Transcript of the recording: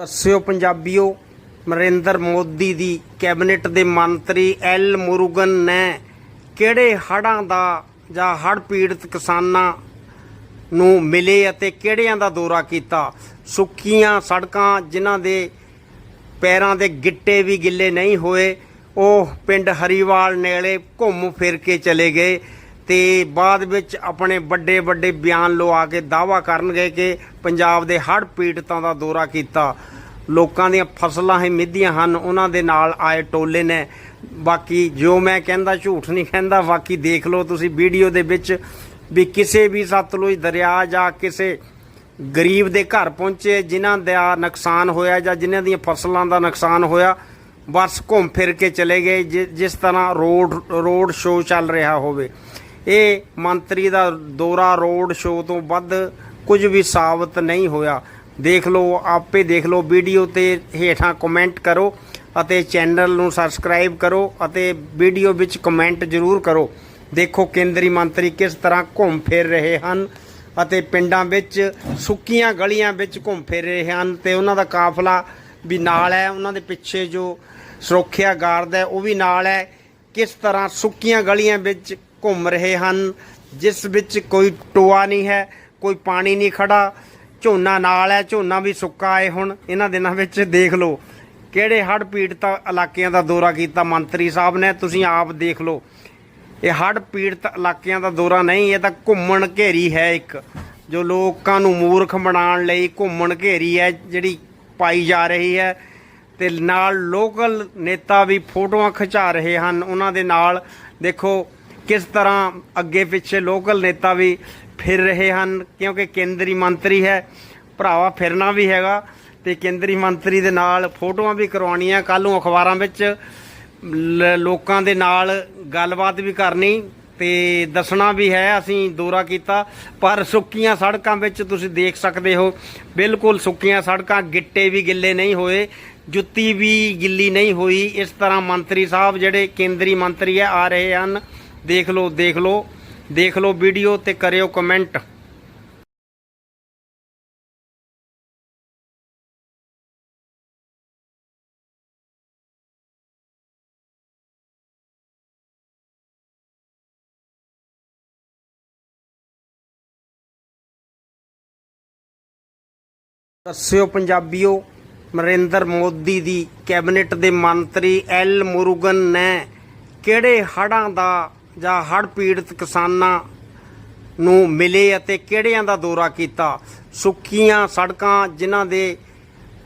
ਦੱਸਿਓ ਪੰਜਾਬੀਓ, ਨਰਿੰਦਰ ਮੋਦੀ ਦੀ ਕੈਬਨਿਟ ਦੇ ਮੰਤਰੀ ਐਲ ਮੁਰੂਗਨ ਨੇ ਕਿਹੜੇ ਹੜ੍ਹਾਂ ਦਾ ਜਾਂ ਹੜ੍ਹ ਪੀੜਤ ਕਿਸਾਨਾਂ ਨੂੰ ਮਿਲੇ ਅਤੇ ਕਿਹੜਿਆਂ ਦਾ ਦੌਰਾ ਕੀਤਾ? ਸੁੱਕੀਆਂ ਸੜਕਾਂ ਜਿਨ੍ਹਾਂ ਦੇ ਪੈਰਾਂ ਦੇ ਗਿੱਟੇ ਵੀ ਗਿੱਲੇ ਨਹੀਂ ਹੋਏ, ਉਹ ਪਿੰਡ ਹਰੀਵਾਲ ਨੇੜੇ ਘੁੰਮ ਫਿਰ ਕੇ ਚਲੇ ਗਏ। ਤੇ ਬਾਅਦ ਵਿੱਚ ਆਪਣੇ ਵੱਡੇ ਵੱਡੇ ਬਿਆਨ ਲਵਾ ਕੇ ਦਾਵਾ ਕਰਨਗੇ ਕਿ ਪੰਜਾਬ ਦੇ ਹੜ੍ਹ ਪੀੜਤਾਂ ਦਾ ਦੌਰਾ ਕੀਤਾ। ਲੋਕਾਂ ਦੀਆਂ ਫਸਲਾਂ ਹੀ ਮਿੱਧੀਆਂ ਹਨ, ਉਹਨਾਂ ਦੇ ਨਾਲ ਆਏ ਟੋਲੇ ਨੇ। ਬਾਕੀ ਜੋ ਮੈਂ ਕਹਿੰਦਾ, ਝੂਠ ਨਹੀਂ ਕਹਿੰਦਾ, ਬਾਕੀ ਦੇਖ ਲਓ ਤੁਸੀਂ ਵੀਡੀਓ ਦੇ ਵਿੱਚ ਵੀ ਕਿਸੇ ਵੀ ਸਤਲੁਜ ਦਰਿਆ ਜਾਂ ਕਿਸੇ ਗਰੀਬ ਦੇ ਘਰ ਪਹੁੰਚੇ, ਜਿਨ੍ਹਾਂ ਦਾ ਨੁਕਸਾਨ ਹੋਇਆ ਜਾਂ ਜਿਨ੍ਹਾਂ ਦੀਆਂ ਫਸਲਾਂ ਦਾ ਨੁਕਸਾਨ ਹੋਇਆ, ਬਸ ਘੁੰਮ ਫਿਰ ਕੇ ਚਲੇ ਗਏ, ਜਿ- ਜਿਸ ਤਰ੍ਹਾਂ ਰੋਡ ਰੋਡ ਸ਼ੋਅ ਚੱਲ ਰਿਹਾ ਹੋਵੇ। ਇਹ ਮੰਤਰੀ ਦਾ ਦੌਰਾ ਰੋਡ ਸ਼ੋਅ ਤੋਂ ਵੱਧ ਕੁਝ ਵੀ ਸਾਬਤ ਨਹੀਂ ਹੋਇਆ। ਦੇਖ ਲਓ, ਆਪੇ ਦੇਖ ਲਓ ਵੀਡੀਓ ਤੇ ਹੇਠਾਂ ਕਮੈਂਟ ਕਰੋ ਅਤੇ ਚੈਨਲ ਨੂੰ ਸਬਸਕ੍ਰਾਈਬ ਕਰੋ ਅਤੇ ਵੀਡੀਓ ਵਿੱਚ ਕਮੈਂਟ ਜ਼ਰੂਰ ਕਰੋ। ਦੇਖੋ ਕੇਂਦਰੀ ਮੰਤਰੀ ਕਿਸ ਤਰ੍ਹਾਂ ਘੁੰਮ ਫਿਰ ਰਹੇ ਹਨ ਅਤੇ ਪਿੰਡਾਂ ਵਿੱਚ ਸੁੱਕੀਆਂ ਗਲੀਆਂ ਵਿੱਚ ਘੁੰਮ ਫਿਰ ਰਹੇ ਹਨ ਤੇ ਉਹਨਾਂ ਦਾ ਕਾਫਲਾ ਵੀ ਨਾਲ ਹੈ। ਉਹਨਾਂ ਦੇ ਪਿੱਛੇ ਜੋ ਸੁਰੱਖਿਆ ਗਾਰਡ ਹੈ, ਉਹ ਵੀ ਨਾਲ ਹੈ। ਕਿਸ ਤਰ੍ਹਾਂ ਸੁੱਕੀਆਂ ਗਲੀਆਂ ਵਿੱਚ ਘੁੰਮ ਰਹੇ ਹਨ, ਜਿਸ ਵਿੱਚ ਕੋਈ ਟੋਆ ਨਹੀਂ ਹੈ, ਕੋਈ ਪਾਣੀ ਨਹੀਂ ਖੜਾ। ਝੋਨਾ ਨਾਲ ਹੈ, ਝੋਨਾ ਵੀ ਸੁੱਕਾ ਹੈ ਹੁਣ। ਇਹਨਾਂ ਦਿਨਾਂ ਵਿੱਚ ਦੇਖ ਲਓ, ਕਿਹੜੇ ਹੜ੍ਹ ਪੀੜਤ ਇਲਾਕਿਆਂ ਦਾ ਦੌਰਾ ਕੀਤਾ ਮੰਤਰੀ ਸਾਹਿਬ ਨੇ, ਤੁਸੀਂ ਆਪ ਦੇਖ ਲਓ। ਇਹ ਹੜ੍ਹ ਪੀੜਤ ਇਲਾਕਿਆਂ ਦਾ ਦੌਰਾ ਨਹੀਂ, ਇਹ ਤਾਂ ਘੁੰਮਣ ਘੇਰੀ ਹੈ ਇੱਕ। ਜੋ ਲੋਕਾਂ ਨੂੰ ਮੂਰਖ ਬਣਾਉਣ ਲਈ ਘੁੰਮਣ ਘੇਰੀ ਹੈ, ਜਿਹੜੀ ਪਾਈ ਜਾ ਰਹੀ ਹੈ। ਤੇ ਨਾਲ ਲੋਕਲ ਨੇਤਾ ਵੀ ਫੋਟੋਆਂ ਖਿਚਾ ਰਹੇ ਹਨ, ਉਹਨਾਂ ਦੇ ਨਾਲ ਦੇਖੋ ਕਿਸ ਤਰ੍ਹਾਂ ਅੱਗੇ ਪਿੱਛੇ ਲੋਕਲ ਨੇਤਾ ਵੀ ਫਿਰ ਰਹੇ ਹਨ, ਕਿਉਂਕਿ ਕੇਂਦਰੀ ਮੰਤਰੀ ਹੈ, ਭਰਾਵਾ ਫਿਰਨਾ ਵੀ ਹੈਗਾ ਤੇ ਕੇਂਦਰੀ ਮੰਤਰੀ ਦੇ ਨਾਲ ਫੋਟੋਆਂ ਵੀ ਕਰਵਾਉਣੀਆਂ ਕੱਲ ਨੂੰ ਅਖਬਾਰਾਂ ਵਿੱਚ। ਲ- ਲੋਕਾਂ ਦੇ ਨਾਲ ਗੱਲਬਾਤ ਵੀ ਕਰਨੀ ਤੇ ਦੱਸਣਾ ਵੀ ਹੈ, ਅਸੀਂ ਦੌਰਾ ਕੀਤਾ, ਪਰ ਸੁੱਕੀਆਂ ਸੜਕਾਂ ਵਿੱਚ ਤੁਸੀਂ ਦੇਖ ਸਕਦੇ ਹੋ, ਬਿਲਕੁਲ ਸੁੱਕੀਆਂ ਸੜਕਾਂ, ਗਿੱਟੇ ਵੀ ਗਿੱਲੇ ਨਹੀਂ ਹੋਏ, ਜੁੱਤੀ ਵੀ ਗਿੱਲੀ ਨਹੀਂ ਹੋਈ। ਇਸ ਤਰ੍ਹਾਂ ਮੰਤਰੀ ਸਾਹਿਬ ਜਿਹੜੇ ਕੇਂਦਰੀ ਮੰਤਰੀ ਹੈ, ਆ ਰਹੇ ਹਨ। ਦੇਖ ਲਓ ਦੇਖ ਲਓ ਦੇਖ ਲਓ ਵੀਡੀਓ ਤੇ ਕਰਿਓ ਕਮੈਂਟ ਦੱਸਿਓ ਪੰਜਾਬੀਓ, ਨਰਿੰਦਰ ਮੋਦੀ ਦੀ ਕੈਬਨਿਟ ਦੇ ਮੰਤਰੀ ਐਲ ਮੁਰੂਗਨ ਨੇ ਕਿਹੜੇ ਹੜ੍ਹਾਂ ਦਾ ਜਾਂ ਹੜ੍ਹ ਪੀੜਤ ਕਿਸਾਨਾਂ ਨੂੰ ਮਿਲੇ ਅਤੇ ਕਿਹੜਿਆਂ ਦਾ ਦੌਰਾ ਕੀਤਾ? ਸੁੱਕੀਆਂ ਸੜਕਾਂ ਜਿਨ੍ਹਾਂ ਦੇ